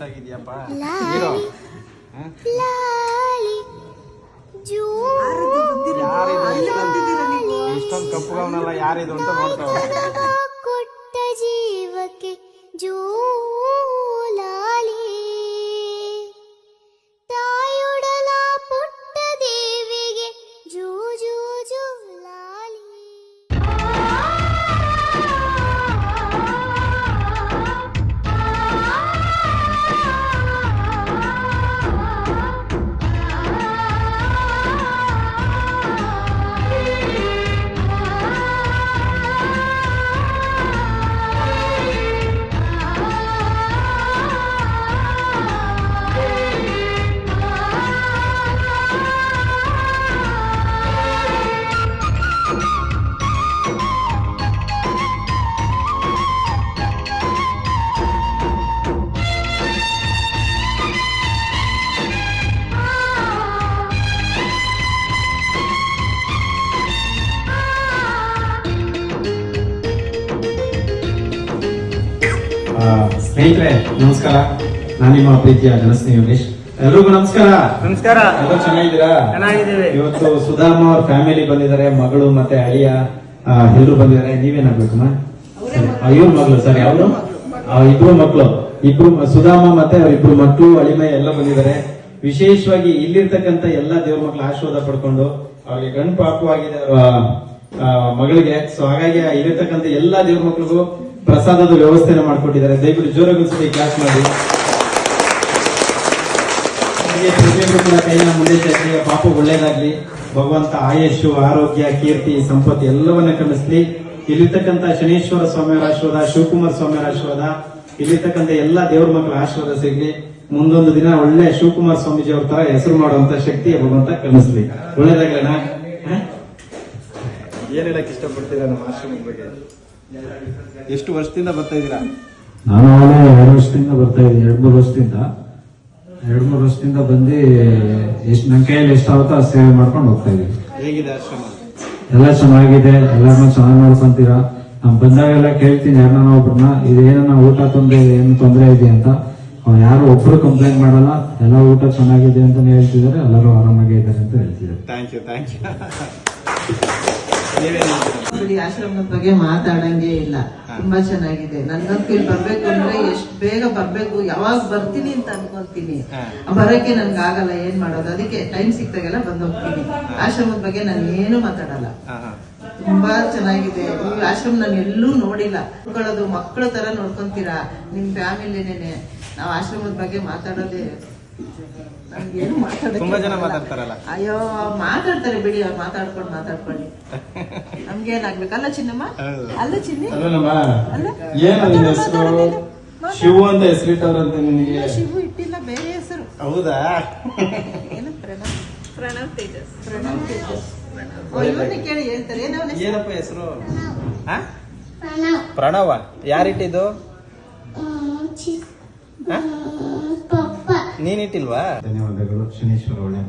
ಆಗಿದ್ಯಪ್ಪ ಲಾಲಿ ಲಾಲಿ ಜೂ ಇಷ್ಟೊಂದು ಕಪ್ಪುಗವನಲ್ಲ ಯಾರಿದು ಅಂತ ನೋಡ್ತಾವ ಕೊಟ್ಟ ಜೀವಕ್ಕೆ ಜೂಲಾಲಿ ಸ್ನೇಹಿತರೆ ನಮಸ್ಕಾರ. ನಾನು ನಿಮ್ಮ ಪ್ರೀತಿಯ ಜನಸ್ನೇಹಿ ಯೋಗೇಶ್. ಎಲ್ರಿಗೂ ನಮಸ್ಕಾರ. ನಮಸ್ಕಾರ. ಎಲ್ಲ ಚೆನ್ನಾಗಿದ್ದೀರಾ? ಚೆನ್ನಾಗಿದ್ದೀವಿ. ಇವತ್ತು ಸುಧಾಮ ಅವ್ರ ಫ್ಯಾಮಿಲಿ ಬಂದಿದ್ದಾರೆ ಮಗಳು ಮತ್ತೆ ಅಳಿಯ ಎಲ್ಲರೂ ಬಂದಿದ್ದಾರೆ. ನೀವೇನಾಗ್ಬೇಕಮ್ಮ ಇವ್ರ ಮಗಳು ಸರಿ ಅವರು ಇಬ್ರು ಮಕ್ಕಳು ಇಬ್ರು ಸುಧಾಮ ಮತ್ತೆ ಅವ್ರ ಇಬ್ರು ಮಕ್ಕಳು ಅಳಿಮೆ ಎಲ್ಲ ಬಂದಿದ್ದಾರೆ. ವಿಶೇಷವಾಗಿ ಇಲ್ಲಿರ್ತಕ್ಕಂಥ ಎಲ್ಲಾ ದೇವ್ರ ಮಕ್ಕಳು ಆಶೀರ್ವಾದ ಪಡ್ಕೊಂಡು ಅವ್ರಿಗೆ ಗಂಡು ಪಾಪು ಆಗಿದೆ ಮಗಳಿಗೆ. ಸೊ ಹಾಗಾಗಿ ಇಲ್ಲಿರ್ತಕ್ಕಂಥ ಎಲ್ಲಾ ದೇವ್ರ ಮಕ್ಕಳಿಗೂ ಪ್ರಸಾದದ ವ್ಯವಸ್ಥೆನ ಮಾಡಿಕೊಟ್ಟಿದ್ದಾರೆ. ದಯವಿಟ್ಟು ಜೋರಾಗಿ ಕ್ಲಾಸ್ ಮಾಡಿ. ಮುಂದೆ ಪಾಪ ಒಳ್ಳೇದಾಗ್ಲಿ. ಭಗವಂತ ಆಯುಷು ಆರೋಗ್ಯ, ಕೀರ್ತಿ, ಸಂಪತ್ತು ಎಲ್ಲವನ್ನ ಕಲಿಸ್ಲಿ. ಇಲ್ಲಿರ್ತಕ್ಕಂಥ ಶನೀಶ್ವರ ಸ್ವಾಮಿಯವರ ಆಶೀರ್ವಾದ, ಶಿವಕುಮಾರ್ ಸ್ವಾಮಿಯವರ ಆಶೀರ್ವಾದ, ಇಲ್ಲಿರ್ತಕ್ಕಂಥ ಎಲ್ಲಾ ದೇವ್ರ ಮಕ್ಕಳ ಆಶೀರ್ವಾದ ಸಿಗ್ಲಿ. ಮುಂದೊಂದು ದಿನ ಒಳ್ಳೆ ಶಿವಕುಮಾರ ಸ್ವಾಮೀಜಿ ಅವ್ರ ತರ ಹೆಸರು ಮಾಡುವಂತ ಶಕ್ತಿ ಭಗವಂತ ಕಲಿಸ್ಲಿ. ಒಳ್ಳೇದಾಗ್ಲಣ್ಣ? ಏನ್ ಹೇಳಕ್ ಇಷ್ಟಪಡ್ತೀರಾ ನಮ್ಮ ಆಶ್ರಮದ ಬಗ್ಗೆ? ಎಷ್ಟು ವರ್ಷದಿಂದ ಬರ್ತಾ ಇದ್ದೀರಾ? ನಾನು ಎರಡು ವರ್ಷದಿಂದ ಬರ್ತಾ ಇದ್ದೀನಿ ಎರಡು ಮೂರು ವರ್ಷದಿಂದ. ಎರಡು ಮೂರು ವರ್ಷದಿಂದ ಬಂದು ಎಷ್ಟು ನನ್ನ ಕೈಯಲ್ಲಿ ಎಷ್ಟಾಗುತ್ತೋ ಆ ಸೇವೆ ಮಾಡ್ಕೊಂಡು ಹೋಗ್ತಾ ಇದ್ದೀನಿ. ಹೇಗಿದೆ ಆಶ್ರಮ? ಎಲ್ಲ ಚೆನ್ನಾಗಿದೆ ಎಲ್ಲರನ್ನ ಚೆನ್ನಾಗಿ ನೋಡ್ಕೊಂತೀರಾ. ನಾನು ಬಂದಾಗೆಲ್ಲ ಕೇಳ್ತೀನಿ ಯಾರನ್ನ ಒಬ್ರನ್ನ ಇದೇನ ಊಟ ತೊಂದರೆ ಏನು ತೊಂದರೆ ಇದೆ ಅಂತ. ಯಾರು ಒಬ್ರು ಕಂಪ್ಲೇಂಟ್ ಮಾಡಲ್ಲ ಎಲ್ಲ ಊಟ ಚೆನ್ನಾಗಿದೆ ಅಂತ ಹೇಳ್ತಿದ್ದಾರೆ ಎಲ್ಲರೂ ಆರಾಮಾಗಿ ಇದ್ದಾರೆ ಅಂತ ಹೇಳ್ತಿದ್ದಾರೆ. ಥ್ಯಾಂಕ್ ಯು ಥ್ಯಾಂಕ್ ಯು ಆಶ್ರಮದ ಬಗ್ಗೆ ಮಾತಾಡಂಗೆ ಇಲ್ಲ. ತುಂಬಾ ಚೆನ್ನಾಗಿದೆ. ನನ್ಗಂತೂ ಇಲ್ಲಿ ಬರ್ಬೇಕು ಅಂದ್ರೆ ಎಷ್ಟ್ ಬೇಗ ಬರ್ಬೇಕು ಯಾವಾಗ ಬರ್ತೀನಿ ಅಂತ ಅನ್ಕೊಂತೀನಿ. ಬರಕ್ಕೆ ನನ್ಗೆ ಆಗಲ್ಲ ಏನ್ ಮಾಡೋದು? ಅದಕ್ಕೆ ಟೈಮ್ ಸಿಕ್ತಾಗೆಲ್ಲ ಬಂದ್ ಹೋಗ್ತೀನಿ ಆಶ್ರಮದ ಬಗ್ಗೆ ನಾನು ಏನು ಮಾತಾಡಲ್ಲ. ತುಂಬಾ ಚೆನ್ನಾಗಿದೆ. ಈ ಆಶ್ರಮ ನಾನು ಎಲ್ಲೂ ನೋಡಿಲ್ಲ. ಮಕ್ಕಳ ತರ ನೋಡ್ಕೊಂತೀರಾ? ನಿಮ್ ಫ್ಯಾಮಿಲಿನೇನೆ ನಾವ್ ಆಶ್ರಮದ ಬಗ್ಗೆ ಮಾತಾಡೋದೇ ನಮ್ಗೇನು ಮಾತಾಡಕ್ಕೆ ತುಂಬಾ ಜನ. ಮಾತಾಡ್ತಾರಲ್ಲ. ಅಯ್ಯೋ ಮಾತಾಡ್ತಾರೆ ಬಿಡಿ ಅವ್ರು ಮಾತಾಡ್ಕೊಂಡು ಮಾತಾಡ್ಕೊಳ್ಳಿ. ನಮ್ಗೇನಾಗ್ಬೇಕಲ್ಲ ಚಿನ್ನಮ್ಮ? ಅಲ್ಲ ಚಿನ್ನಿ? ಏನು ನಿನ್ನ ಹೆಸರು. ಶಿವು ಅಂತ ಹೆಸರಿಟ್ಟವ್ರಂತ ನಿನಗೆ. ಶಿವು ಇಟ್ಟಿಲ್ಲ ಬೇರೆ ಹೆಸರು. ಹೌದಾ? ಏನು ಪ್ರಣವ್? ಪ್ರಣವ್ ತೇಜಸ್. ಪ್ರಣವ್ ತೇಜಸ್. ಓ, ಇವ್ರನ್ನ ಕೇಳಿ ಹೇಳ್ತಾರೆ. ಏನೋ ಅವ್ನ ಹೆಸರು? ಏನಪ್ಪ ಹೆಸರು? ಪ್ರಣವ್. ಪ್ರಣವ. ಯಾರಿಟ್ಟಿದ್ದು? ನೀನಿಟ್ಟಿಲ್ವಾ ಧನ್ಯವಾದಗಳು ಶನೇಶ್ವರ ಒಳ್ಳೆ